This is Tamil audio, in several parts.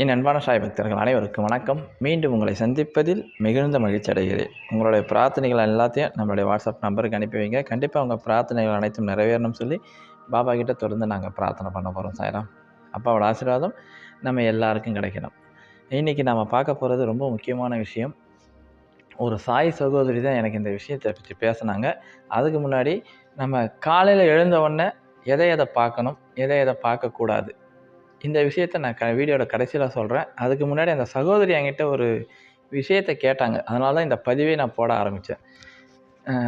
என் அன்பான சாய் பக்தர்கள் அனைவருக்கும் வணக்கம். மீண்டும் உங்களை சந்திப்பதில் மிகுந்த மகிழ்ச்சி அடைகிறேன். உங்களுடைய பிரார்த்தனைகள் எல்லாத்தையும் நம்மளுடைய வாட்ஸ்அப் நம்பருக்கு அனுப்பி வைங்க. கண்டிப்பாக உங்கள் பிரார்த்தனைகள் அனைத்தும் நிறைவேறணும்னு சொல்லி பாபா கிட்ட தொடர்ந்து நாங்கள் பிரார்த்தனை பண்ண போகிறோம் சாய்ராம். அப்பாவோட ஆசீர்வாதம் நம்ம எல்லாருக்கும் கிடைக்கணும். இன்றைக்கி நம்ம பார்க்க போகிறது ரொம்ப முக்கியமான விஷயம். ஒரு சாய் சகோதரி தான் எனக்கு இந்த விஷயத்தை பற்றி பேசுனாங்க. அதுக்கு முன்னாடி நம்ம காலையில் எழுந்த உடனே எதை எதை பார்க்கணும்? எதை எதை பார்க்கக்கூடாது? இந்த விஷயத்த நான் க வீடியோட கடைசியில் சொல்கிறேன் அதுக்கு முன்னாடி அந்த சகோதரி என்கிட்ட ஒரு விஷயத்தை கேட்டாங்க. அதனால தான் இந்த பதிவே நான் போட ஆரம்பித்தேன்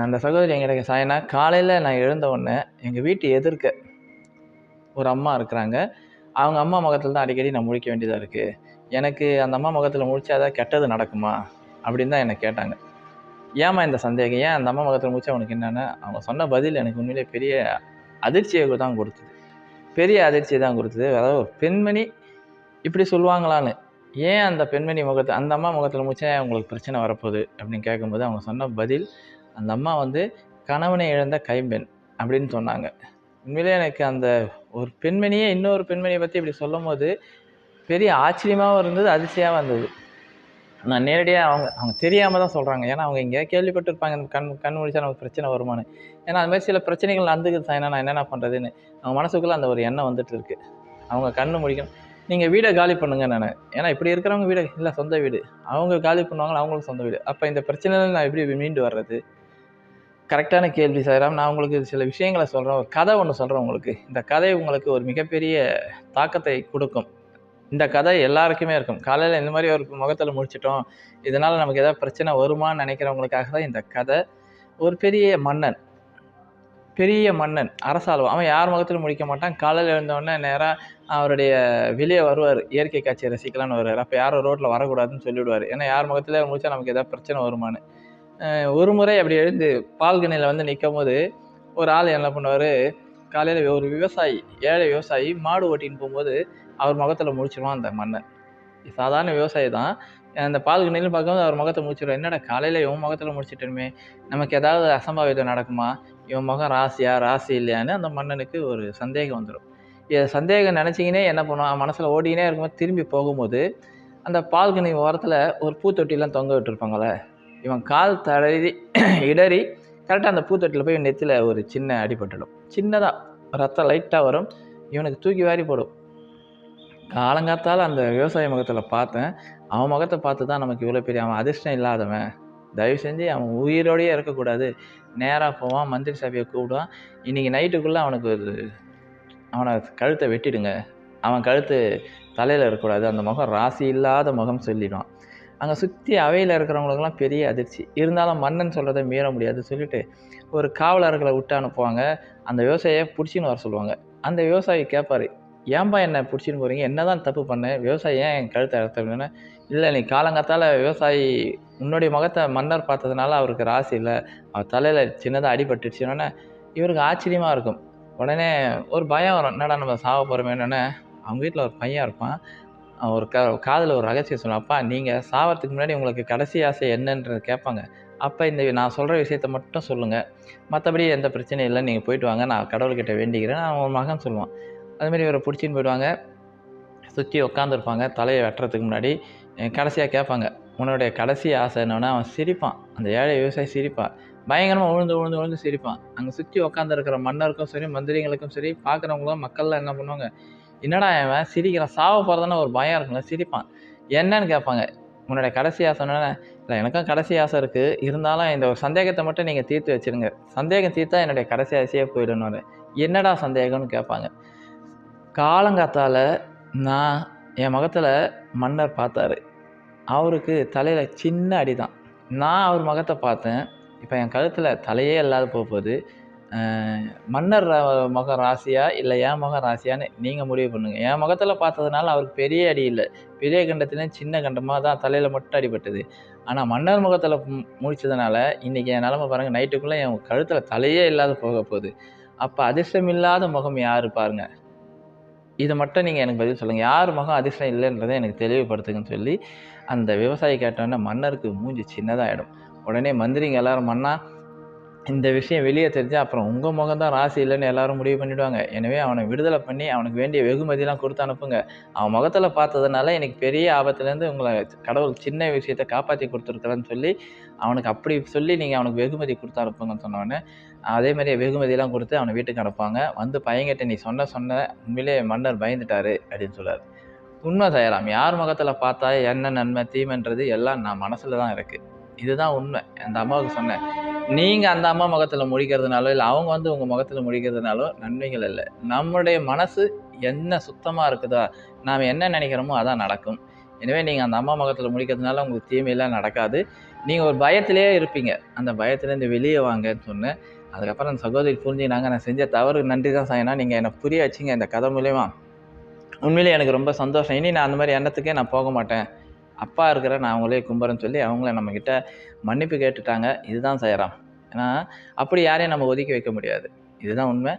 அந்த சகோதரி என்கிட்ட சாயனா காலையில் நான் எழுந்த உடனே எங்கள் வீட்டு எதிர்க்க ஒரு அம்மா இருக்கிறாங்க. அவங்க அம்மா முகத்தில் தான் அடிக்கடி நான் முழிக்க வேண்டியதாக இருக்குது எனக்கு அந்த அம்மா முகத்தில் முழிச்சா கெட்டது நடக்குமா? அப்படின்னு தான் என்னை கேட்டாங்க. ஏம்மா இந்த சந்தேகம்? ஏன் அந்த அம்மா முகத்தில் முழிச்சா உனக்கு என்னென்னு? அவங்க சொன்ன பதில் எனக்கு உண்மையிலே பெரிய அதிர்ச்சியை தான் கொடுத்தது. பெரிய அதிர்ச்சியை தான் கொடுத்தது. அதாவது ஒரு பெண்மணி இப்படி சொல்லுவாங்களான்னு. ஏன் அந்த பெண்மணி முகத்தை அந்த அம்மா முகத்தில் முடிச்சா உங்களுக்கு பிரச்சனை வரப்போகுது அப்படின்னு கேட்கும்போது அவங்க சொன்ன பதில் அந்த அம்மா வந்து கணவனை இழந்த கைம்பெண் அப்படின்னு சொன்னாங்க. உண்மையிலே எனக்கு அந்த ஒரு பெண்மணியே இன்னொரு பெண்மணியை பற்றி இப்படி சொல்லும் போது பெரிய ஆச்சரியமாகவும் இருந்தது அதிர்ச்சியாகவும் இருந்தது நான் நேரடியாக அவங்க அவங்க தெரியாமல் தான் சொல்கிறாங்க ஏன்னா அவங்க இங்கே கேள்விப்பட்டிருப்பாங்க. கண் கண் முடிச்சா நமக்கு பிரச்சனை வருமானு ஏன்னா அது மாதிரி சில பிரச்சனைகள் நடந்துக்குது சாயனா நான் என்னென்ன பண்ணுறதுன்னு அவங்க மனசுக்குள்ளே அந்த ஒரு எண்ணம் வந்துட்டு இருக்கு. அவங்க கண்ணு முடிக்கணும். நீங்கள் வீடை காலி பண்ணுங்க நான். ஏன்னா இப்படி இருக்கிறவங்க வீடு இல்லை சொந்த வீடு. அவங்க காலி பண்ணுவாங்க அவங்களுக்கு சொந்த வீடு. அப்போ இந்த பிரச்சனையில நான் எப்படி மீண்டு வர்றது? கரெக்டான கேள்வி சார். நான் உங்களுக்கு சில விஷயங்களை சொல்கிறேன் ஒரு கதை ஒன்று சொல்கிறேன் உங்களுக்கு. இந்த கதை உங்களுக்கு ஒரு மிகப்பெரிய தாக்கத்தை கொடுக்கும். இந்த கதை எல்லாருக்குமே இருக்கும். காலையில் இந்த மாதிரி ஒரு முகத்தில் முடிச்சிட்டோம். இதனால் நமக்கு ஏதாவது பிரச்சனை வருமான்னு நினைக்கிறவங்களுக்காக தான் இந்த கதை. ஒரு பெரிய மன்னன். பெரிய மன்னன் அரசாளும் அவன் யார் முகத்தில் முடிக்க மாட்டான்? காலையில் எழுந்தவொடனே நேராக அவருடைய வெளியே வருவார். இயற்கை காட்சியை ரசிக்கலான்னு வருவார். அப்போ யாரும் ரோட்டில் வரக்கூடாதுன்னு சொல்லிவிடுவார். ஏன்னா யார் முகத்தில் முடிச்சா நமக்கு எதாவது பிரச்சனை வருமானு ஒரு முறை அப்படி எழுந்து பால்கனியில் வந்து நிற்கும் போது ஒரு ஆள் என்ன பண்ணுவார்? காலையில் ஒரு விவசாயி ஏழை விவசாயி மாடு ஓட்டின்னு போகும்போது அவர் முகத்தில் முடிச்சிருவான் அந்த மன்னன். சாதாரண விவசாயி தான். அந்த பால்கனியில் பார்க்கும்போது அவர் முகத்தை முடிச்சிடும் என்னடா காலையில் இவன் முகத்தில் முடிச்சிட்டோமே. நமக்கு ஏதாவது அசம்பாவிதம் நடக்குமா? இவன் முகம் ராசியா ராசி இல்லையான்னு அந்த மன்னனுக்கு ஒரு சந்தேகம் வந்துடும் இதை சந்தேகம் நினச்சிக்கினே என்ன பண்ணுவான்? மனசில் ஓடினே இருக்கும்போது திரும்பி போகும்போது அந்த பால்கனி ஓரத்தில் ஒரு பூத்தொட்டிலாம் தொங்க விட்டுருப்பாங்களே இவன் கால் தடவி இடறி கரெக்டாக அந்த பூத்தொட்டியில் போய் நெத்தியில் ஒரு சின்ன அடிபட்டுடும் சின்னதாக ரத்தம் லைட்டாக வரும். இவனுக்கு தூக்கி வாரி போடும். காலங்காத்தால் அந்த விவசாய முகத்தில் பார்த்தேன். அவன் முகத்தை பார்த்து தான் நமக்கு இவ்வளோ பெரிய அவன் அதிர்ஷ்டம் இல்லாதவன். தயவு செஞ்சு அவன் உயிரோடையே இருக்கக்கூடாது. நேராக போவான் மந்திரி சபையை கூப்பிடுவான். இன்றைக்கி நைட்டுக்குள்ளே அவனுக்கு ஒரு அவனை கழுத்தை வெட்டிடுங்க. அவன் கழுத்து தலையில் இருக்கக்கூடாது. அந்த முகம் ராசி இல்லாத முகம் சொல்லிடுவான். அங்கே சுற்றி அவையில் இருக்கிறவங்களுக்கெல்லாம் பெரிய அதிர்ச்சி. இருந்தாலும் மன்னன் சொல்கிறத மீற முடியாது. சொல்லிவிட்டு ஒரு காவலர்களை விட்டு அனுப்புவாங்க. அந்த விவசாயியை பிடிச்சின்னு வர சொல்லுவாங்க. அந்த விவசாயி கேட்பார் ஏன்பா என்னை பிடிச்சின்னு போகிறீங்க என்ன தான் தப்பு பண்ணேன் விவசாயி ஏன் என் கழுத்தை அறுத்தேன்னா இல்லை நீ காலங்காத்தால் விவசாயி உன்னுடைய முகத்தை மன்னர் பார்த்ததுனால அவருக்கு ராசி இல்லை. அவர் தலையில் சின்னதாக அடிபட்டுச்சுன்னொன்னே இவருக்கு ஆச்சரியமாக இருக்கும். உடனே ஒரு பயம் வரும். என்னடா நம்ம சாக போகிறோமே என்னென்ன அவங்க வீட்டில் ஒரு பையன் இருப்பான். ஒரு க காதில் ஒரு ரகசியம் சொல்லுவான். அப்பா நீங்கள் சாவறதுக்கு முன்னாடி உங்களுக்கு கடைசி ஆசை என்னன்றது கேட்பாங்க. அப்போ இந்த நான் சொல்கிற விஷயத்த மட்டும் சொல்லுங்கள் மற்றபடி எந்த பிரச்சனையும் இல்லை நீங்கள் போயிட்டு வாங்க. நான் கடவுள்கிட்ட வேண்டிக்கிறேன். நான் ஒரு மகன் சொல்லுவான். அதுமாரி இவரை பிடிச்சின்னு போயிடுவாங்க. சுற்றி உட்காந்துருப்பாங்க தலையை வெட்டுறதுக்கு முன்னாடி. கடைசியாக கேட்பாங்க உன்னுடைய கடைசி ஆசை என்னன்னா அவன் சிரிப்பான். அந்த ஏழை விவசாயி சிரிப்பான். பயங்கரமாக உழுந்து உழுந்து உழுந்து சிரிப்பான். அங்கே சுற்றி உட்காந்துருக்கிற மன்னருக்கும் சரி மந்திரிங்களுக்கும் சரி பார்க்குறவங்களும் மக்கள்லாம் என்ன பண்ணுவாங்க என்னடா அவன் சிரிக்கிறான். சாவ போகிறதுனா ஒரு பயம் இருக்குல்ல சிரிப்பான். என்னன்னு கேட்பாங்க உன்னுடைய கடைசி ஆசை இல்லை எனக்கும் கடைசி ஆசை இருக்குது இருந்தாலும் இந்த ஒரு சந்தேகத்தை மட்டும் நீங்கள் தீர்த்து வச்சுருங்க. சந்தேகம் தீர்த்தா என்னுடைய கடைசி ஆசையே போயிடணும் என்னடா சந்தேகம்னு கேட்பாங்க. காலங்காத்தால் நான் என் முகத்தில் மன்னர் பார்த்தாரு. அவருக்கு தலையில் சின்ன அடி தான் நான் அவர் முகத்தை பார்த்தேன். இப்போ என் கழுத்தில் தலையே இல்லாத போக போகுது மன்னர் முகம் ராசியா இல்லை என் முகம் ராசியான்னு நீங்கள் முடிவு பண்ணுங்கள் என் முகத்தில் பார்த்ததுனால அவருக்கு பெரிய அடி இல்லை. பெரிய கண்டத்துலேயும் சின்ன கண்டமாக தான் தலையில் மட்டும் அடிபட்டது. ஆனால் மன்னர் முகத்தில் முடிச்சதுனால இன்றைக்கி என் நிலமை பாருங்கள் நைட்டுக்குள்ளே என் கழுத்தில் தலையே இல்லாத போக போகுது. அப்போ அதிர்ஷ்டம் இல்லாத முகம் யார் பாருங்க. இதை மட்டும் நீங்கள் எனக்கு பதில் சொல்லுங்கள் யார் மகம் அதிர்ஷ்டம் இல்லைன்றதை எனக்கு தெளிவுபடுத்துங்கன்னு சொல்லி அந்த விவசாயி கேட்டோன்னே மன்னருக்கு மூஞ்சி சின்னதாகிடும் உடனே மந்திரிங்க எல்லாரும் மன்னா இந்த விஷயம் வெளியே தெரிஞ்சு அப்புறம் உங்கள் முகம் தான் ராசி இல்லைன்னு எல்லாரும் முடிவு பண்ணிவிடுவாங்க எனவே அவனை விடுதலை பண்ணி அவனுக்கு வேண்டிய வெகுமதியெலாம் கொடுத்து அனுப்புங்க. அவன் முகத்தில் பார்த்ததுனால எனக்கு பெரிய ஆபத்துலேருந்து உங்களை கடவுள் சின்ன விஷயத்தை காப்பாற்றி கொடுத்துருக்குறேன்னு சொல்லி அவனுக்கு அப்படி சொல்லி நீங்கள் அவனுக்கு வெகுமதி கொடுத்து அனுப்புங்கன்னு சொன்னோடனே அதே மாதிரியே வெகுமதியெலாம் கொடுத்து அவனை வீட்டுக்கு அனுப்பாங்க வந்து பையன்கிட்ட நீ சொன்ன சொன்ன உண்மையிலே மன்னர் பயந்துட்டாரு அப்படின்னு சொல்றாரு. உண்மை செய்யலாம் யார் முகத்தில் பார்த்தா என்ன நன்மை தீமைன்றது எல்லாம் நான் மனசில் தான் இருக்குது இதுதான் உண்மை. அந்த அம்மாவுக்கு சொன்னேன். நீங்கள் அந்த அம்மா முகத்தில் முடிக்கிறதுனாலோ இல்லை அவங்க வந்து உங்கள் முகத்தில் முடிக்கிறதுனாலோ நன்மைகள் இல்லை. நம்முடைய மனசு என்ன சுத்தமாக இருக்குதா நாம் என்ன நினைக்கிறோமோ அதான் நடக்கும். எனவே நீங்கள் அந்த அம்மா முகத்தில் முடிக்கிறதுனால உங்களுக்கு தீமையெல்லாம் நடக்காது. நீங்கள் ஒரு பயத்திலே இருப்பீங்க. அந்த பயத்துலேருந்து வெளியே வாங்கன்னு சொன்னேன். அதுக்கப்புறம் அந்த சகோதரி புரிஞ்சுக்கினாங்க நான் செஞ்ச தவறு நன்றி தான் செய்யணும் நீங்கள் என்னை புரிய வச்சிங்க இந்த கதை மூலயமா. உண்மையிலே எனக்கு ரொம்ப சந்தோஷம். இனி நான் அந்த மாதிரி எண்ணத்துக்கே நான் போக மாட்டேன். அப்பா இருக்கிற நான் அவங்களே கும்புறேன்னு சொல்லி அவங்கள நம்மக்கிட்ட மன்னிப்பு கேட்டுட்டாங்க. இதுதான் செய்கிறோம் ஏன்னா அப்படி யாரையும் நம்ம ஒதுக்கி வைக்க முடியாது. இதுதான் உண்மை.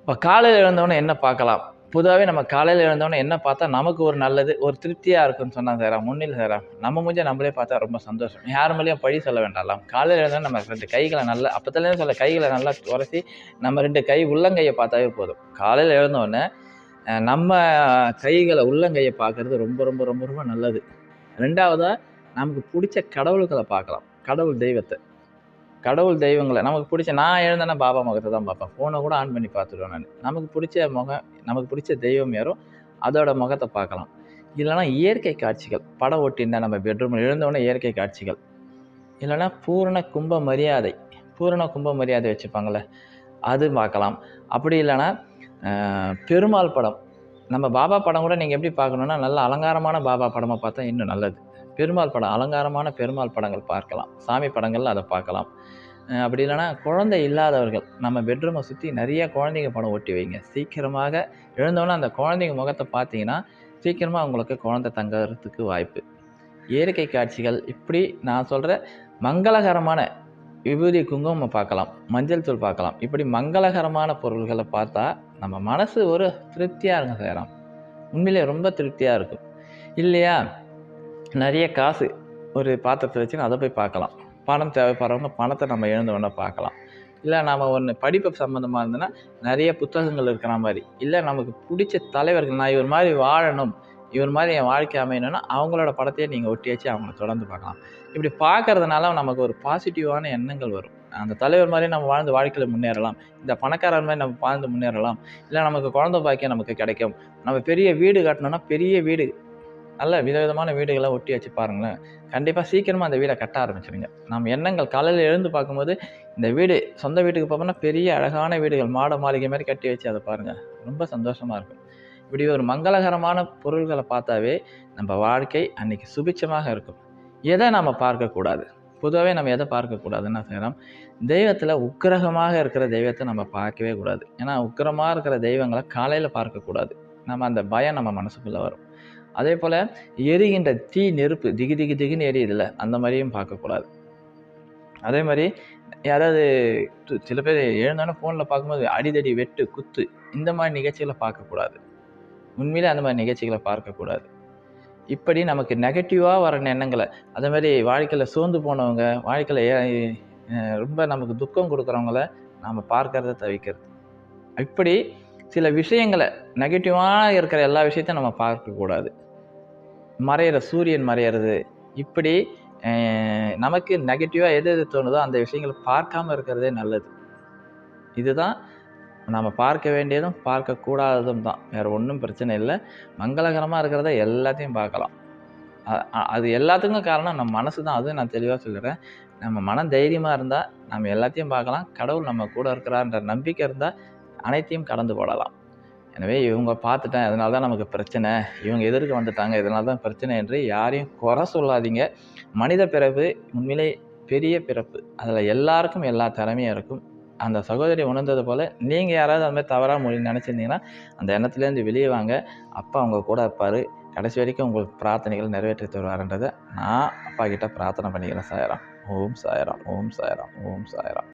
இப்போ காலையில் எழுந்தவொடனே என்ன பார்க்கலாம்? பொதுவாகவே நம்ம காலையில் எழுந்தவொடனே என்ன பார்த்தா நமக்கு ஒரு நல்லது ஒரு திருப்தியாக இருக்குன்னு சொன்னால் செய்கிறோம் முன்னில் செய்கிறோம் நம்ம முடிஞ்ச நம்மளே பார்த்தா ரொம்ப சந்தோஷம். யார் மேலேயும் பழி சொல்ல வேண்டாம் காலையில் எழுந்தோடனே நம்ம ரெண்டு கைகளை நல்லா அப்போத்துலேருந்து சொல்ல கைகளை நல்லா உரசி நம்ம ரெண்டு கை உள்ளங்கையை பார்த்தாவே போதும். காலையில் எழுந்தோடனே நம்ம கைகளை உள்ளங்கையை பார்க்குறது ரொம்ப ரொம்ப ரொம்ப ரொம்ப நல்லது. ரெண்டாவதாக நமக்கு பிடிச்ச கடவுள்களை பார்க்கலாம். கடவுள் தெய்வத்தை. கடவுள் தெய்வங்களை நமக்கு பிடிச்ச நான் எழுந்தேன்னா பாபா முகத்தை தான் பார்ப்பேன். ஃபோனை கூட ஆன் பண்ணி பார்த்துடுவேன் நான். நமக்கு பிடிச்ச முகம் நமக்கு பிடிச்ச தெய்வம் யாரோ அதோட முகத்தை பார்க்கலாம். இல்லைன்னா இயற்கை காட்சிகள். படம் ஓட்டியிருந்தா நம்ம பெட்ரூமில் எழுந்தோடனே இயற்கை காட்சிகள். இல்லைன்னா பூரண கும்ப மரியாதை. பூரண கும்ப மரியாதை வச்சுப்பாங்களே அது பார்க்கலாம். அப்படி இல்லைன்னா பெருமாள் படம். நம்ம பாபா படம் கூட நீங்கள் எப்படி பார்க்கணுன்னா நல்ல அலங்காரமான பாபா படமாக பார்த்தா இன்னும் நல்லது. பெருமாள் படம் அலங்காரமான பெருமாள் படங்கள் பார்க்கலாம். சாமி படங்கள் அதை பார்க்கலாம். அப்படி இல்லைன்னா குழந்தை இல்லாதவர்கள் நம்ம பெட்ரூமை சுற்றி நிறைய குழந்தைங்க படம் ஒட்டி வைங்க. சீக்கிரமாக எழுந்தோன்னே அந்த குழந்தைங்க முகத்தை பார்த்தீங்கன்னா சீக்கிரமாக உங்களுக்கு குழந்தை தங்கறதுக்கு வாய்ப்பு. இயற்கை காட்சிகள் இப்படி நான் சொல்கிற மங்களகரமான விபூதி குங்குமம் பார்க்கலாம் மஞ்சள் தூள் பார்க்கலாம். இப்படி மங்களகரமான பொருள்களை பார்த்தா நம்ம மனசு ஒரு திருப்தியாக இருங்க செய்யலாம் உண்மையிலே ரொம்ப திருப்தியாக இருக்கும். இல்லையா? நிறைய காசு ஒரு பாத்திரத்தை வச்சுன்னு அதை போய் பார்க்கலாம். பணம் தேவைப்படுறவங்க பணத்தை நம்ம எழுந்தவொடனே பார்க்கலாம். இல்லை நம்ம ஒன்று படிப்பு சம்மந்தமாக இருந்ததுன்னா நிறைய புத்தகங்கள் இருக்கிற மாதிரி. இல்லை நமக்கு பிடிச்ச தலைவர்கள் நான் இவர் மாதிரி வாழணும். இவர் மாதிரி என் வாழ்க்கை அமையணும்னா அவங்களோட படத்தையே நீங்கள் ஒட்டி வச்சு அவங்கள தொடர்ந்து பார்க்கலாம். இப்படி பார்க்கறதுனால நமக்கு ஒரு பாசிட்டிவான எண்ணங்கள் வரும். அந்த தலைவர் மாதிரி நம்ம வாழ்ந்து வாழ்க்கையில் முன்னேறலாம். இந்த பணக்காரர் மாதிரி நம்ம வாழ்ந்து முன்னேறலாம். இல்லை நமக்கு குழந்த பாக்கியம் நமக்கு கிடைக்கும். நம்ம பெரிய வீடு கட்டணும்னா பெரிய வீடு நல்ல விதவிதமான வீடுகளை ஒட்டி வச்சு பாருங்களேன். கண்டிப்பாக சீக்கிரமாக அந்த வீடை கட்ட ஆரம்பிச்சிடுங்க நம்ம எண்ணங்கள் காலையில் எழுந்து பார்க்கும்போது இந்த வீடு சொந்த வீட்டுக்கு போகணும்னா பெரிய அழகான வீடுகள் மாட மாளிகை மாதிரி கட்டி வச்சு அதை பாருங்கள் ரொம்ப சந்தோஷமாக இருக்கும். இப்படி ஒரு மங்களகரமான பொருள்களை பார்த்தாவே நம்ம வாழ்க்கை அன்னைக்கு சுபிட்சமாக இருக்கும். எதை நம்ம பார்க்கக்கூடாது? பொதுவாகவே நம்ம எதை பார்க்கக்கூடாதுன்னா செய்கிறோம் தெய்வத்தில் உக்கிரகமாக இருக்கிற தெய்வத்தை நம்ம பார்க்கவே கூடாது. ஏன்னா உக்கிரமாக இருக்கிற தெய்வங்களை காலையில் பார்க்கக்கூடாது. நம்ம அந்த பயம் நம்ம மனசுக்குள்ளே வரும். அதே போல் எரிகின்ற தீ நெருப்பு திகி திகி திகின்னு எரியுதுல்ல அந்த மாதிரியும் பார்க்கக்கூடாது. அதே மாதிரி யாராவது து- சில பேர் எழுந்தோன்னே ஃபோனில் பார்க்கும்போது அடிதடி வெட்டு குத்து இந்த மாதிரி நிகழ்ச்சிகளை பார்க்கக்கூடாது. உண்மையிலே அந்த மாதிரி நிகழ்ச்சிகளை பார்க்கக்கூடாது. இப்படி நமக்கு நெகட்டிவாக வர எண்ணங்களை அதே மாதிரி வாழ்க்கையில் சோர்ந்து போனவங்க வாழ்க்கையில் ரொம்ப நமக்கு துக்கம் கொடுக்குறவங்கள நாம் பார்க்கறத தவிக்கிறது இப்படி சில விஷயங்களை நெகட்டிவாக இருக்கிற எல்லா விஷயத்தையும் நம்ம பார்க்கக்கூடாது. மறையிற சூரியன் மறையிறது இப்படி நமக்கு நெகட்டிவாக எது எது தோணுதோ அந்த விஷயங்களை பார்க்காம இருக்கிறதே நல்லது. இதுதான் நம்ம பார்க்க வேண்டியதும் பார்க்கக்கூடாததும் தான். வேறு ஒன்றும் பிரச்சனை இல்லை. மங்களகரமாக இருக்கிறத எல்லாத்தையும் பார்க்கலாம். அது எல்லாத்துக்கும் காரணம் நம்ம மனசு தான். அதுவும் நான் தெளிவாக சொல்லிடுறேன் நம்ம மனம் தைரியமாக இருந்தால் நம்ம எல்லாத்தையும் பார்க்கலாம். கடவுள் நம்ம கூட இருக்கிறான்ற நம்பிக்கை இருந்தால் அனைத்தையும் கடந்து போடலாம். எனவே இவங்க பார்த்துட்டேன். அதனால தான் நமக்கு பிரச்சனை. இவங்க எதிர்க்க வந்துட்டாங்க. இதனால தான் பிரச்சனை என்று யாரையும் குறை சொல்லாதீங்க. மனித பிறப்பு உண்மையிலே பெரிய பிறப்பு. அதில் எல்லாருக்கும் எல்லா திறமையும் இருக்கும். அந்த சகோதரி உணர்ந்தது போல் நீங்கள் யாராவது அந்த மாதிரி தவறாக மொழி நினச்சிருந்தீங்கன்னா அந்த எண்ணத்துலேருந்து வெளியே வாங்க. அப்பா அவங்க கூட இருப்பார். கடைசி வரைக்கும் உங்களுக்கு பிரார்த்தனைகள் நிறைவேற்றி தருவாருன்றதை நான் அப்பா கிட்ட பிரார்த்தனை பண்ணிக்கிறேன் சாயராம். ஓம் சாயராம். ஓம் சாயராம். ஓம் சாயராம்.